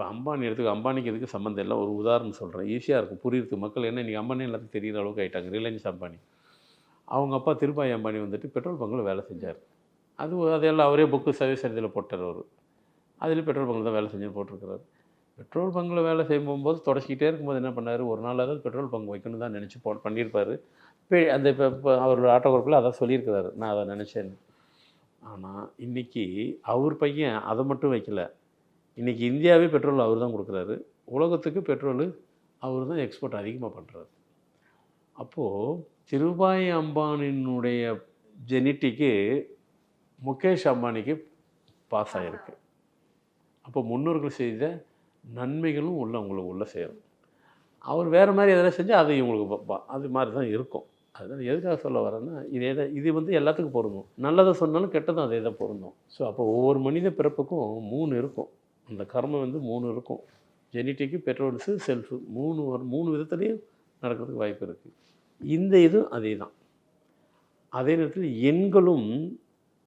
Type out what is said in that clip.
இப்போ அம்பானி எடுத்துக்க அம்பானிக்கு எதுக்கு சம்மந்தம் இல்லை? ஒரு உதாரணம் சொல்கிறேன் ஈஸியாக இருக்கும். புரியுது மக்கள் என்ன இன்றைக்கி அம்பானி எல்லாத்துக்கும் தெரிகிற அளவுக்கு ஆகிட்டாங்க ரிலையன்ஸ் அம்பானி. அவங்க அப்பா திருப்பாய் அம்பானி வந்துட்டு பெட்ரோல் பங்கில் வேலை செஞ்சார். அது அதெல்லாம் அவரே புக்கு சர்வீஸ் இதில் போட்டார் அவர். அதில் பெட்ரோல் பங்கில் தான் வேலை செஞ்சு போட்டிருக்கிறாரு. பெட்ரோல் பங்கில் வேலை செய்யும் போது தொடச்சிக்கிட்டே இருக்கும்போது என்ன பண்ணார்? ஒரு நாள் அதாவது பெட்ரோல் பங்க் வைக்கணும் தான் நினச்சி போ பண்ணியிருப்பார். அந்த இப்போ இப்போ அவரோட ஆட்டோகிராஃபில் அதான் சொல்லியிருக்கிறாரு. நான் அதை நினச்சேன்னு. ஆனால் இன்றைக்கி அவர் பையன் அதை மட்டும் வைக்கல. இன்றைக்கி இந்தியாவே பெட்ரோல் அவர் தான் கொடுக்குறாரு. உலகத்துக்கு பெட்ரோலு அவர் தான் எக்ஸ்போர்ட் அதிகமாக பண்ணுறாரு அப்போது திருபாய் அம்பானினுடைய ஜெனிட்டிக்கு முகேஷ் அம்பானிக்கு பாஸ் ஆகிருக்கு அப்போ முன்னோர்கள் செய்த நன்மைகளும் உள்ள உங்களுக்கு உள்ளே சேரும். அவர் வேறு மாதிரி எதனா செஞ்சால் அது இவங்களுக்கு அது மாதிரி தான் இருக்கும். அதுதான் எதுக்காக சொல்ல வரேன்னா இதே தான் இது வந்து எல்லாத்துக்கும் பொருந்தும். நல்லதை சொன்னாலும் கெட்டதும் அதே தான் பொருந்தும். ஸோ அப்போ ஒவ்வொரு மனித பிறப்புக்கும் மூணு இருக்கும். அந்த கர்மம் வந்து மூணு இருக்கும். ஜெனிட்டிக்கு பெட்ரோல்ஸு செல்ஃபு மூணு ஒரு மூணு விதத்துலேயும் நடக்கிறதுக்கு வாய்ப்பு இருக்குது இந்த இதுவும் அதே தான் அதே நேரத்தில் எண்களும்